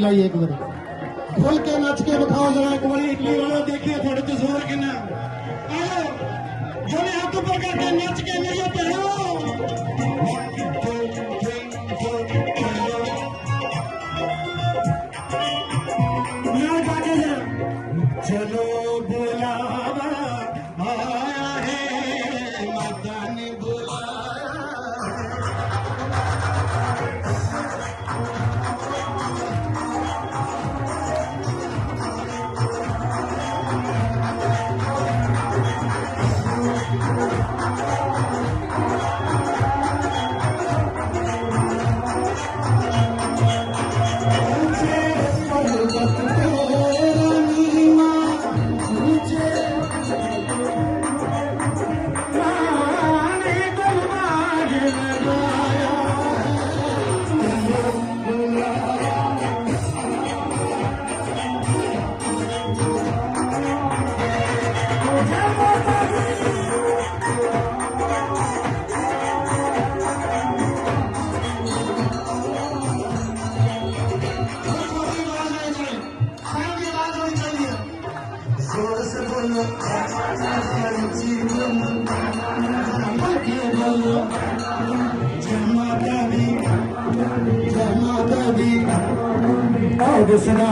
ਜਿੱਥੇ ਜਿੱਥੇ ਬੈਠੇ ਖੜੇ ਹੋ ਕੇ ਹਾਜ਼ਰੀ ਲਾਈਏ ਇੱਕ ਵਾਰੀ। ਖੁੱਲ ਕੇ ਨੱਚ ਕੇ ਵਿਖਾਓ ਜਰਾ ਇੱਕ ਵਾਰੀ ਇਟਲੀ ਵਾਲੋ ਦੇਖੀਏ ਤੁਹਾਡੇ ਚ ਜ਼ੋਰ ਕਿੰਨਾ। ਆਓ, ਜੋਨੇ ਆਦ ਸਦਾ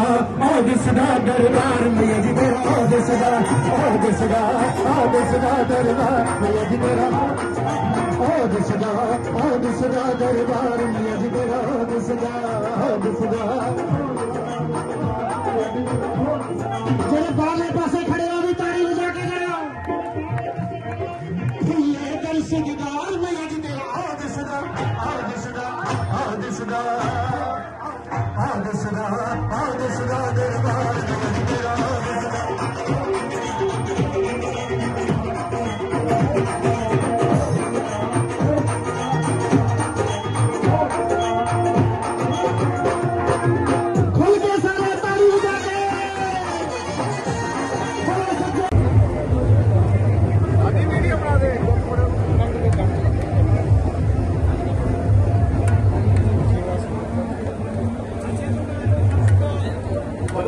ਆਦ ਸਦਾ ਦਰਬਾਰ ਮੈਂ ਜੀ ਤੇਰਾ ਆਦ ਸਦਾ ਆਦ ਸਦਾ ਆਦ ਸਦਾ ਦਰਬਾਰ ਮੈਂ ਜੀ ਤੇਰਾ ਆਦ ਸਦਾ ਆਦ ਸਦਾ ਦਰਬਾਰ ਮੈਂ ਜੀ ਤੇਰਾ ਆਦ ਸਦਾ ਆਦ ਸਦਾ ਜਿਹੜੇ ਬਾਹਰਲੇ ਪਾਸੇ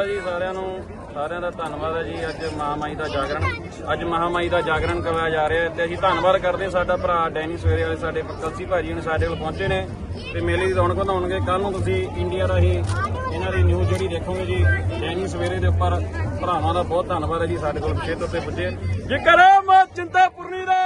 ਕੀ ਜੀ ਸਾਰਿਆਂ ਨੂੰ ਸਾਰਿਆਂ ਦਾ ਧੰਨਵਾਦ ਹੈ ਜੀ। ਅੱਜ ਮਹਾਮਾਈ ਦਾ ਜਾਗਰਣ, ਅੱਜ ਮਹਾਮਾਈ ਦਾ ਜਾਗਰਣ ਕਰਵਾਇਆ ਜਾ ਰਿਹਾ ਹੈ ਤੇ ਅਸੀਂ ਧੰਨਵਾਦ ਕਰਦੇ ਹਾਂ ਸਾਡਾ ਭਰਾ ਡੈਨੀ ਸਵੇਰੇ ਵਾਲੇ, ਸਾਡੇ ਕਲਸੀ ਭਾਜੀ ਨੇ ਸਾਡੇ ਕੋਲ ਪਹੁੰਚੇ ਨੇ ਤੇ ਮੇਲੇ ਦੀ ਰੌਣਕ ਵਧਾਉਣਗੇ। ਕੱਲ ਨੂੰ ਤੁਸੀਂ ਇੰਡੀਆ ਰਾਹੀਂ ਇਹਨਾਂ ਦੀ ਨਿਊਜ਼ ਜਿਹੜੀ ਦੇਖੋਗੇ ਜੀ, ਡੈਨੀ ਸਵੇਰੇ ਦੇ ਉੱਪਰ ਭਰਾਵਾਂ ਦਾ ਬਹੁਤ ਧੰਨਵਾਦ ਹੈ ਜੀ, ਸਾਡੇ ਕੋਲ ਵਿਸ਼ੇਸ਼ ਤੇ ਪੁੱਜੇ। ਜੇਕਰ ਮਾਂ ਚਿੰਤਾਪੁਰਨੀ ਦਾ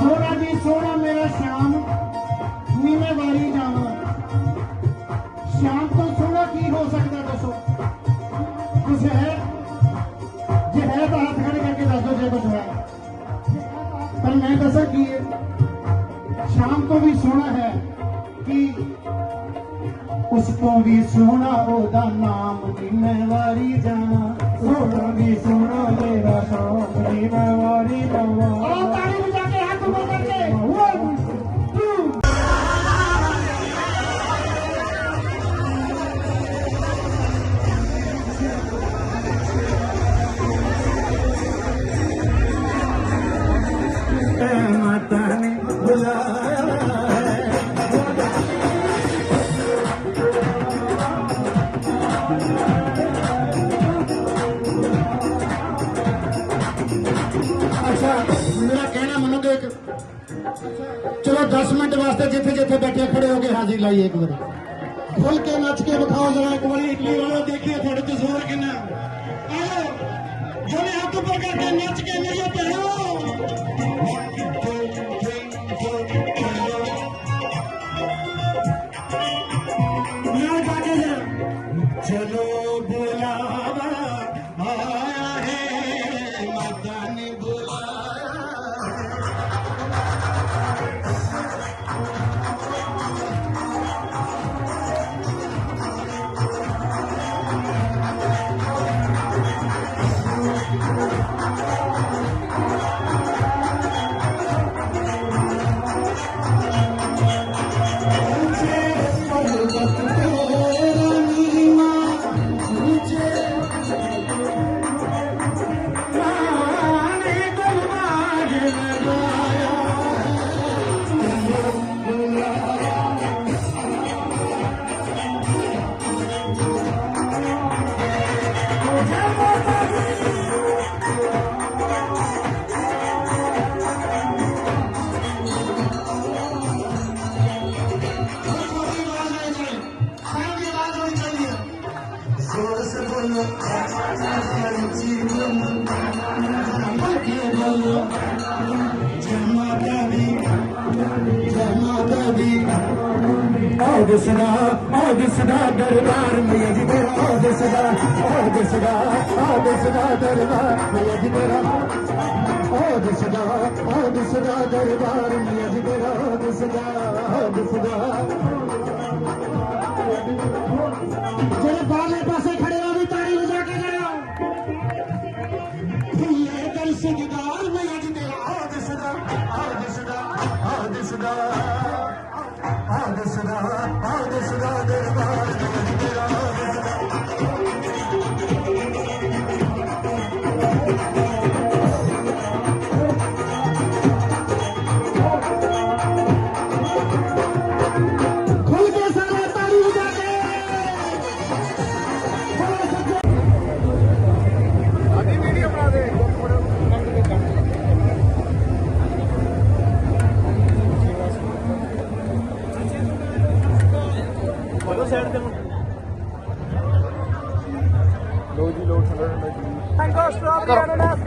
ਸੋਹਣਾ ਜੀ ਸੋਹਣਾ ਮੇਰਾ ਸ਼ਾਮ ਨੀ ਮੈਂ ਵਾਰੀ ਜਾਵਾਂ। ਸ਼ਾਮ ਤੋਂ ਸੋਹਣਾ ਕੀ ਹੋ ਸਕਦਾ ਦੱਸੋ? ਕੁਛ ਹੈ? ਜੇ ਹੈ ਤਾਂ ਹੱਥ ਖੜੇ ਕਰਕੇ ਦੱਸੋ ਜੇ ਕੁਛ ਹੈ। ਪਰ ਮੈਂ ਦੱਸਾਂ ਕੀ ਹੈ? ਸ਼ਾਮ ਤੋਂ ਵੀ ਸੋਹਣਾ ਹੈ ਕਿ ਉਸ ਤੋਂ ਵੀ ਸੋਹਣਾ ਉਹਦਾ ਨਾਮ ਨੀ ਵਾਰੀ ਜਾਣਾ ਸੋਹਣਾ ਵੀ ਸੋਹਣਾ ਮੇਰਾ ਸ਼ੌਕ ਨੀ ਮੈਂ ਵਾਰੀ ਜਾਵਾਂ ਉਹ ਤਾੜੀ ਵਜਾ ਵਾਸਤੇ ਜਿੱਥੇ ਜਿੱਥੇ ਬੈਠੇ ਖੜੇ ਹੋ ਕੇ ਹਾਜ਼ਰੀ ਲਾਈਏ ਇੱਕ ਵਾਰੀ ਖੁੱਲ ਕੇ ਨੱਚ ਕੇ ਵਿਖਾਓ ਜਰਾ ਇੱਕ ਵਾਰੀ ਇਟਲੀ ਵਾਲੋ ਦੇਖੀਏ ਤੁਹਾਡੇ ਤੇ ਜ਼ੋਰ ਕਿੰਨਾ ਆਓ ਜੋਨੇ ਹੱਥ ਉੱਪਰ ਕਰਕੇ ਨੱਚ ਕੇ ਮੇਰੇ ਆਹ ਦਿਸਦਾ ਆਹ ਦਿਸਦਾ ਦਰਬਾਰ ਮੈਂ ਜੀ ਤੇਰਾ ਆਹ ਦਿਸਦਾ ਆਹ ਦਿਸਦਾ ਆਹ ਦਿਸਦਾ ਦਰਬਾਰ ਮੈਂ ਜੀ ਤੇਰਾ ਆਹ ਦਿਸਦਾ ਆਹ ਦਿਸਦਾ ਦਰਬਾਰ ਮੈਂ ਜੀ ਤੇਰਾ ਆਹ ਦਿਸਦਾ ਆਹ ਦਿਸਦਾ ਜਿਹੜੇ ਬਾਹਰਲੇ ਪਾਸੇ ਖੜੇ ਹੋ ਵੀ ਤਾੜੀ ਵਜਾ ਕੇ ਜਾਓ ਇਹ ਦਿਲ ਸਿਕਦਾਰ ਮੈਂ ਅੱਜ ਤੇਰਾ ਆਹ ਦਿਸਦਾ ਆਹ ਦਿਸਦਾ ਆਹ ਦਿਸਦਾ ਆਹ ਦਿਸਦਾ ਆਹ ਦਿਸਦਾ ਦਰਬਾਰ ਮੈਂ ਲੋ ਜੀ ਲੋਡ ਥੱਲੇ ਜੀ। ਟੰਗੋ ਸਟ੍ਰਾਬੇਰੀ ਅਨਾਨਾਸ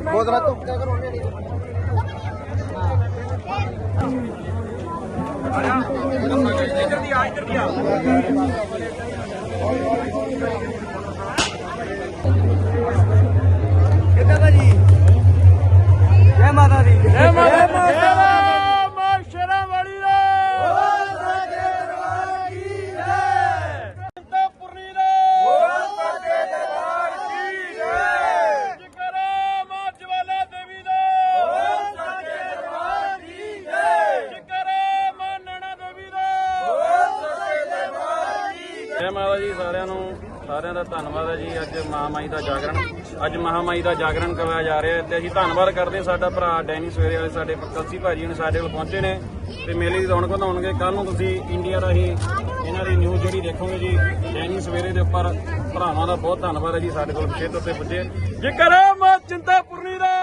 ਇੱਧਰ ਦੀ ਆ ਇੱਧਰ ਦੀ ਆ ਕਿੱਦਾਂ ਦਾ ਜੀ? ਜੈ ਮਾਤਾ ਦੀ। ਜੈ ਮਾਤਾ ਸਾਰਿਆਂ ਦਾ ਧੰਨਵਾਦ ਹੈ ਜੀ। ਅੱਜ ਮਹਾਮਾਈ ਦਾ ਜਾਗਰਣ, ਅੱਜ ਮਹਾਮਾਈ ਦਾ ਜਾਗਰਣ ਕਰਵਾਇਆ ਜਾ ਰਿਹਾ ਹੈ ਤੇ ਅਸੀਂ ਧੰਨਵਾਦ ਕਰਦੇ ਹਾਂ ਸਾਡਾ ਭਰਾ ਡੈਨੀ ਸਵੇਰੇ ਵਾਲੇ, ਸਾਡੇ ਕਲਸੀ ਭਾਜੀ ਨੇ ਸਾਡੇ ਕੋਲ ਪਹੁੰਚੇ ਨੇ ਤੇ ਮੇਲੇ ਦੀ ਰੌਣਕ ਵਧਾਉਣਗੇ। ਕੱਲ ਨੂੰ ਤੁਸੀਂ ਇੰਡੀਆ ਰਾਹੀਂ ਇਹਨਾਂ ਦੀ ਨਿਊਜ਼ ਜਿਹੜੀ ਦੇਖੋਗੇ ਜੀ, ਡੈਨੀ ਸਵੇਰੇ ਦੇ ਉੱਪਰ ਭਰਾਵਾਂ ਦਾ ਬਹੁਤ ਧੰਨਵਾਦ ਹੈ ਜੀ, ਸਾਡੇ ਕੋਲ ਵਿਸ਼ੇਸ਼ ਉੱਤੇ ਪੁੱਜੇ। ਜੇਕਰ ਮਾਂ ਚਿੰਤਾਪੁਰਨੀ ਦਾ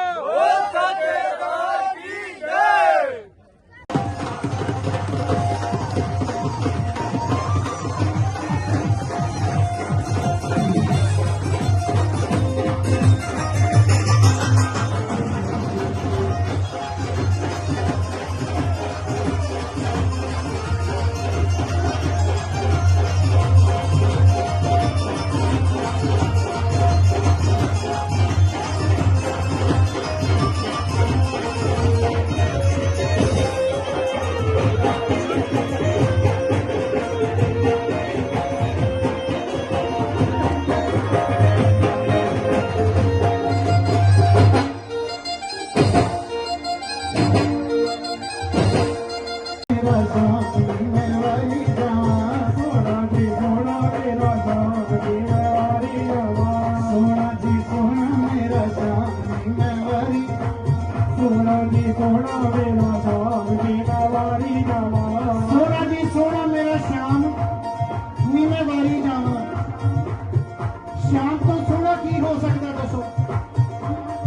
ਸ਼ਾਮ ਤੋਂ ਸੋਹਣਾ ਕੀ ਹੋ ਸਕਦਾ ਦੱਸੋ?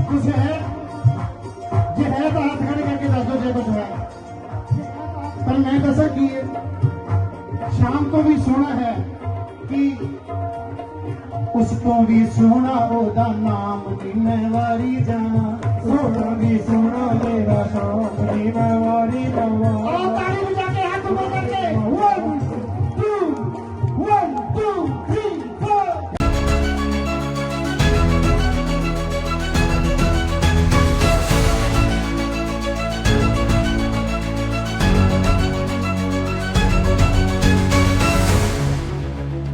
ਕੁਝ ਹੈ? ਜੇ ਹੈ ਤਾਂ ਹੱਥ ਖੜੇ ਕਰਕੇ ਦੱਸ ਦਿਓ ਜੇ ਕੁਝ ਹੈ ਪਰ ਮੈਂ ਦੱਸਾਂ ਕੀ ਹੈ? ਸ਼ਾਮ ਤੋਂ ਵੀ ਸੋਹਣਾ ਹੈ ਕਿ ਉਸ ਤੋਂ ਵੀ ਸੋਹਣਾ ਉਹਦਾ ਨਾਮ ਜਿੰਨੇ ਵਾਰੀ ਜਾਣਾ। ਸੋਹਣਾ ਵੀ ਸੋਹਣਾ ਤੇਰਾ